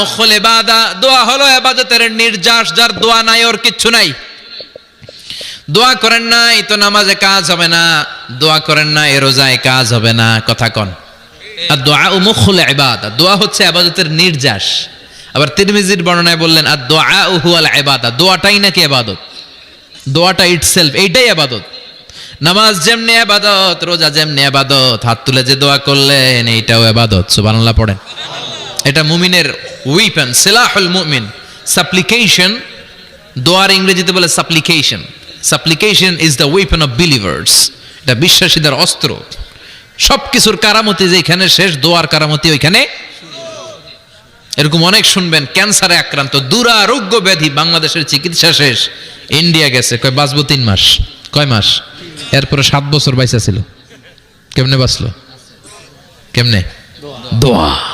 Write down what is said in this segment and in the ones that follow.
মুখল ইবাদা দোয়া হলো ইবাদতের নির্যাস, যার দোয়া নাই ওর কিচ্ছু নাই। দোয়া করেন নাই তো নামাজে কাজ হবে না, দোয়া করেন না এ রোজায় কাজ হবে না, কথা কন। আর দোয়া ও মুখল ইবাদা, দোয়া হচ্ছে ইবাদতের নির্যাস। আবার তিরমিজির বর্ণনায় বললেন, আর দোয়া ও হুয়াল ইবাদা, দোয়াটাই নাকি ইবাদত দোয়াটা ইটসেলফ এইটাই আবাদত নামাজ যেমনি আবাদত রোজা যেমনি আবাদত হাত তুলে যে দোয়া করলেন, এইটাও আবাদত সুবহানাল্লাহ পড়েন। এটা মুমিনের উইপেন সিলাহুল মুমিন সাপ্লিকেশন দোয়ার ইংরেজিতে বলে supplication supplication is the weapon of believers এটা বিশ্বাসীদের অস্ত্র। সব কিছুর কারামতি যেখানে শেষ, দোয়ার কারামতি ওইখানে এরকম অনেক শুনবেন, ক্যান্সারে আক্রান্ত, দুরারোগ্য ব্যাধি, বাংলাদেশের চিকিৎসা শেষ। ইন্ডিয়া গেছে, কয়, বাঁচবো তিন মাস। কয় মাস? এরপরে সাত বছর বাইসা ছিল। কেমনে বাঁচলো? কেমনে? দোয়া।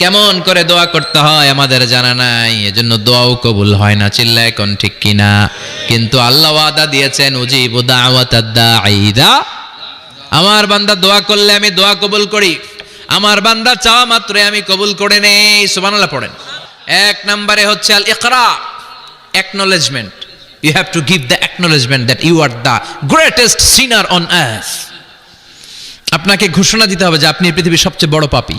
কেমন করে দোয়া করতে হয় আমাদের জানা নাই, এজন্য দোয়াও কবুল হয় না চিল্লা এখন ঠিক কিনা। কিন্তু আল্লাহ ওয়াদা দিয়েছেন, উজিব আইদা আমার বান্দা দোয়া করলে আমি দোয়া কবুল করি, আমার বান্দা চাওয়া মাত্রই আমি কবুল করে নেই, সুবহানাল্লাহ পড়েন। এক নম্বরে হচ্ছে আল ইকরা acknowledgement you have to give the acknowledgement that you are the greatest sinner on earth আপনাকে ঘোষণা দিতে হবে যে আপনি পৃথিবীর সবচেয়ে বড় পাপী।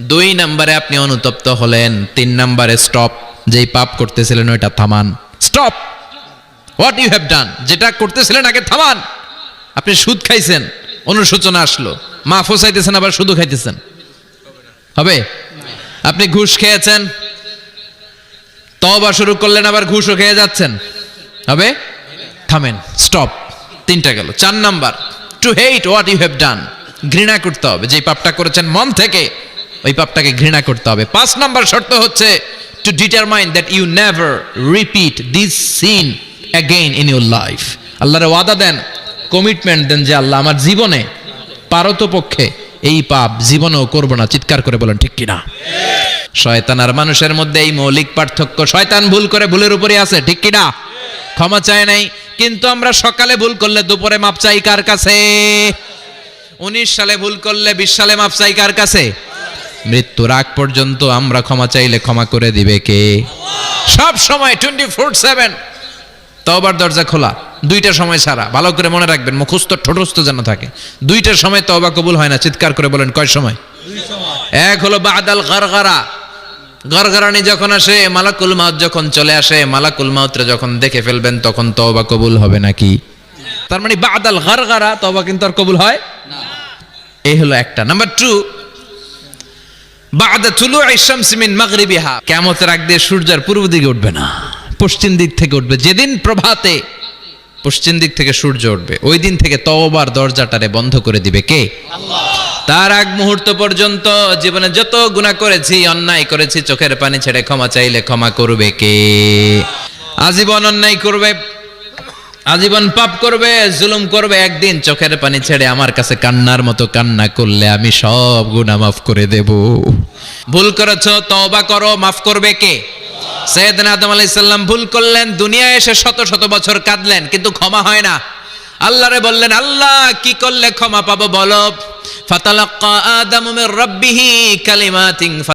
দুই নম্বরে আপনি অনুতপ্ত হলেন, তিন নম্বরে স্টপ যেই পাপ করতেছিলেন ওইটা থামান। Stop what you have done যেটা করতেছিলেন আগে থামান। আপনি সুদ খাইছেন, অনুশোচনা আসলো। মাফও চাইতেছেন, আবার শুধু খাইতেছেন। হবে? আপনি ঘুষ খেয়েছেন তবা শুরু করলেন, আবার ঘুষও খেয়ে যাচ্ছেন। হবে? থামেন স্টপ তিনটা গেল। চার number to hate what you have done ঘৃণা করতে হবে। যে পাপটা করেছেন, মন থেকে ওই পাপটাকে ঘৃণা করতে হবে। পাঁচ নাম্বার শর্ত হচ্ছে to determine that you never repeat this sin again in your life আল্লাহরে ওয়াদা দেন কমিটমেন্ট দেন যে আল্লাহ আমার জীবনে, পারতপক্ষে এই পাপ জীবনেও করব না। চিৎকার করে বলেন, ঠিক কিনা? শয়তান আর মানুষের মধ্যে এই মৌলিক পার্থক্য, শয়তান ভুল করে ভুলের উপরে আছে, ঠিক কিনা? ক্ষমা চায় নাই, কিন্তু আমরা সকালে ভুল করলে দুপুরে মাপ চাই কার কাছে? উনিশ সালে ভুল করলে বিশ সালে মাপ চাই কার কাছে? মৃত্যুর আগ পর্যন্ত আমরা ক্ষমা চাইলে ক্ষমা করে দিবে কে? সব সময় টোয়েন্টি ফোর সেভেন তবার দরজা খোলা। দুইটা সময় ছাড়া ভালো করে মনে রাখবেন, মুখস্থ, ঠোঁটস্থ যেন থাকে। দুইটার সময় তবা কবুল হয় না। চিৎকার করে বলেন, কয় সময়? এক হলো বাদাল গারগারা। গরগরানি যখন আসে, মালাকুল মাউত যখন চলে আসে, মালাকুল মাউতরে যখন দেখে ফেলবেন, তখন তওবা কবুল হবে নাকি? তার মানে বাদাল গরগরা, তওবা কিন্তু আর কবুল হয় এই হলো একটা। নাম্বার টু বাদা তুলু শামস মিন মাগরিবিহা। কিয়ামতের আগ দিয়ে সূর্যের পূর্ব দিকে উঠবে না। পশ্চিম দিক থেকে উঠবে। যেদিন প্রভাতে পশ্চিম দিক থেকে সূর্য উঠবে ওই দিন থেকে তওবার দরজাটারে বন্ধ করে দিবে কে? তার আগ মুহূর্ত পর্যন্ত জীবনে যত গুণা করেছি অন্যায় করেছি চোখের পানি ছেড়ে ক্ষমা চাইলে ক্ষমা করবে কে? আজীবন অন্যায় করবে আজীবন পাপ করবে, জুলুম করবে, একদিন চোখের পানি ছেড়ে আমার কাছে কান্নার মতো কান্না করলে আমি সব গুণা মাফ করে দেব। ভুল করেছ, তওবা করো, মাফ করবে কে? সৈয়দনা আদম আলাইহিস সালাম ভুল করলেন, দুনিয়ায় এসে শত শত বছর কাঁদলেন, কিন্তু ক্ষমা হয় না। আল্লাহরে বললেন, আল্লাহ, কি করলে ক্ষমা পাবো বলো? ফাতালাক্কা আদামু মির রাব্বিহি